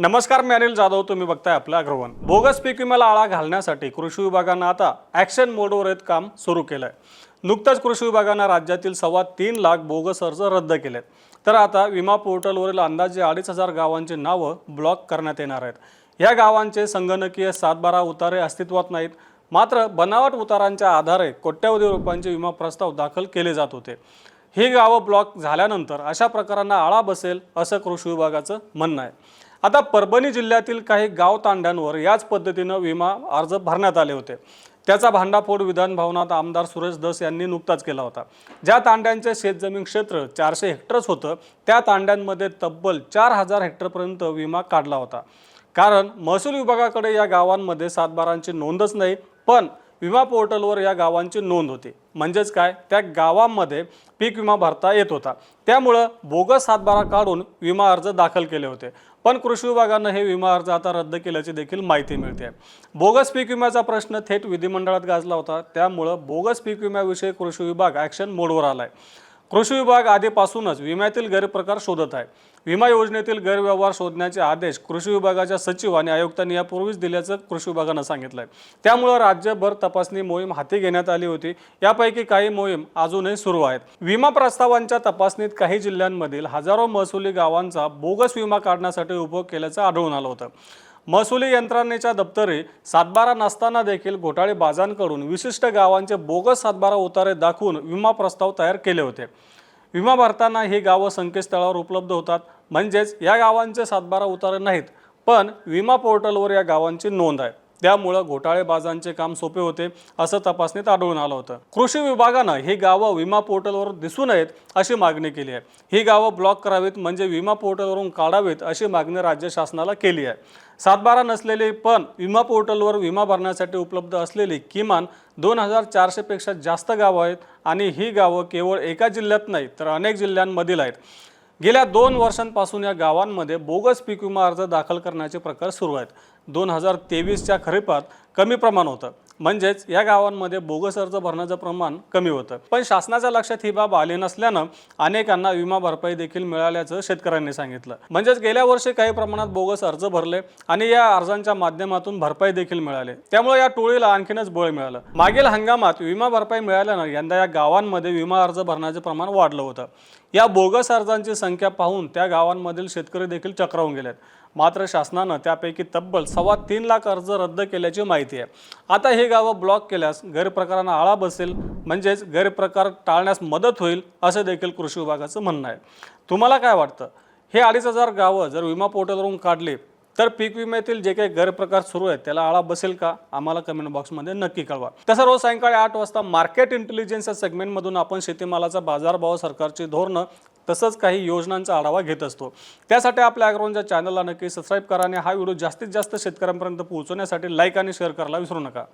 नमस्कार मी अनिल जाधव. तुम्ही बघताय आपलं अग्रवन बोगस पीक विम्याला आळा घालण्यासाठी कृषी विभागानं आता ॲक्शन मोडवर येत काम सुरू केलं आहे नुकतंच कृषी विभागानं राज्यातील सव्वा तीन लाख बोगस अर्ज रद्द केलेत. तर आता विमा पोर्टलवरील अंदाजे अडीच हजार गावांची नावं ब्लॉक करण्यात येणार आहेत. या गावांचे संगणकीय सातबारा उतारे अस्तित्वात नाहीत. मात्र बनावट उतारांच्या आधारे कोट्यवधी रुपयांचे विमा प्रस्ताव दाखल केले जात होते. ही गावं ब्लॉक झाल्यानंतर अशा प्रकारांना आळा बसेल असं कृषी विभागाचं म्हणणं आहे. आता परभणी जिल्ह्यातील काही गाव तांड्यांवर याच पद्धतीनं विमा अर्ज भरण्यात आले होते. त्याचा भांडाफोड विधान भवनात आमदार सुरेश दस यांनी नुकताच केला होता. ज्या तांड्यांचे शेतजमीन क्षेत्र चारशे हेक्टरच होतं त्या तांड्यांमध्ये तब्बल चार हजार हेक्टरपर्यंत विमा काढला होता. कारण महसूल विभागाकडे या गावांमध्ये सातबारांची नोंदच नाही पण विमा पोर्टलवर या गावांची नोंद होती. म्हणजेच काय? त्या गावांमध्ये पीक विमा भरता येत होता. त्यामुळं बोगस सातबारा काढून विमा अर्ज दाखल केले होते. पण कृषी विभागानं हे विमा अर्ज आता रद्द केल्याची देखील माहिती मिळते. बोगस पीक विम्याचा प्रश्न थेट विधिमंडळात गाजला होता. त्यामुळं बोगस पीक विम्याविषयी कृषी विभाग ॲक्शन मोडवर आला आहे कृषी विभाग आधीपासूनच विम्यातील गैरप्रकार शोधत आहे. विमा योजनेतील गैरव्यवहार शोधण्याचे आदेश कृषी विभागाच्या सचिव आणि आयुक्तांनी यापूर्वीच दिल्याचं कृषी विभागानं आहे त्यामुळं राज्यभर तपासणी मोहीम हाती घेण्यात आली होती. यापैकी काही मोहीम अजूनही सुरू आहेत. विमा प्रस्तावांच्या तपासणीत काही जिल्ह्यांमधील हजारो महसुली गावांचा बोगस विमा काढण्यासाठी उपयोग केल्याचं आढळून आलं होतं. महसुली यंत्रणेच्या दप्तरी सातबारा नसताना देखील घोटाळेबाजांकडून विशिष्ट गावांचे बोगस सातबारा उतारे दाखवून विमा प्रस्ताव तयार केले होते. विमा भरताना ही गावं संकेतस्थळावर उपलब्ध होतात. म्हणजेच या गावांचे सातबारा उतारे नाहीत पण विमा पोर्टलवर या गावांची नोंद आहे. त्यामुळं घोटाळेबाजांचे काम सोपे होते असं तपासणीत आढळून आलं होतं. कृषी विभागानं ही गावं विमा पोर्टलवर दिसू नयेत अशी मागणी केली आहे. ही गावं ब्लॉक करावीत म्हणजे विमा पोर्टलवरून काढावीत अशी मागणी राज्य शासनाला केली आहे. सातबारा नसलेली पण विमा पोर्टलवर विमा भरण्यासाठी उपलब्ध असलेली किमान दोन हजार चारशेपेक्षा जास्त गावं आहेत आणि ही गावं केवळ एका जिल्ह्यात नाही तर अनेक जिल्ह्यांमधील आहेत. गेल्या दोन वर्षांपासून या गावांमध्ये बोगस पीक विमा अर्ज दाखल करण्याचे प्रकार सुरू आहेत. दोन हजार तेवीसच्या खरीपात कमी प्रमाण होतं. म्हणजेच या गावांमध्ये बोगस अर्ज भरण्याचं प्रमाण कमी होतं. पण शासनाच्या लक्षात ही बाब आली नसल्यानं अनेकांना विमा भरपाई देखील मिळाल्याचं शेतकऱ्यांनी सांगितलं. म्हणजेच गेल्या वर्षी काही प्रमाणात बोगस अर्ज भरले आणि या अर्जांच्या माध्यमातून भरपाई देखील मिळाले. त्यामुळे या टोळीला आणखीनच बळ मिळालं. मागील हंगामात विमा भरपाई मिळाल्यानं यंदा या गावांमध्ये विमा अर्ज भरण्याचे प्रमाण वाढलं होतं. या बोगस अर्जांची संख्या पाहून त्या गावांमधील शेतकरी देखील चक्रावून गेलेत. मात्र शासनानं त्यापैकी तब्बल सव्वा तीन लाख अर्ज रद्द केल्याची माहिती आहे. आता हे गावं ब्लॉक केल्यास गैरप्रकारांना आळा बसेल म्हणजेच गैरप्रकार टाळण्यास मदत होईल असं देखील कृषी विभागाचं म्हणणं आहे. तुम्हाला काय वाटतं? हे अडीच हजार गावं जर विमा पोर्टलवरून काढली तर पीक विम्यातील जे काही गैरप्रकार सुरू आहेत त्याला आळा बसेल का? आम्हाला कमेंट बॉक्समध्ये नक्की कळवा. तसं रोज सायंकाळी आठ वाजता मार्केट इंटेलिजन्स या सेगमेंटमधून आपण शेतीमालाचा बाजारभाव सरकारची धोरणं तसंच काही योजनांचा आढावा घेत असतो. त्यासाठी आपल्या अॅग्रोनच्या चॅनलला नक्की सबस्क्राईब करा आणि हा व्हिडिओ जास्तीत जास्त शेतकऱ्यांपर्यंत पोहोचवण्यासाठी लाईक आणि शेअर करायला विसरू नका.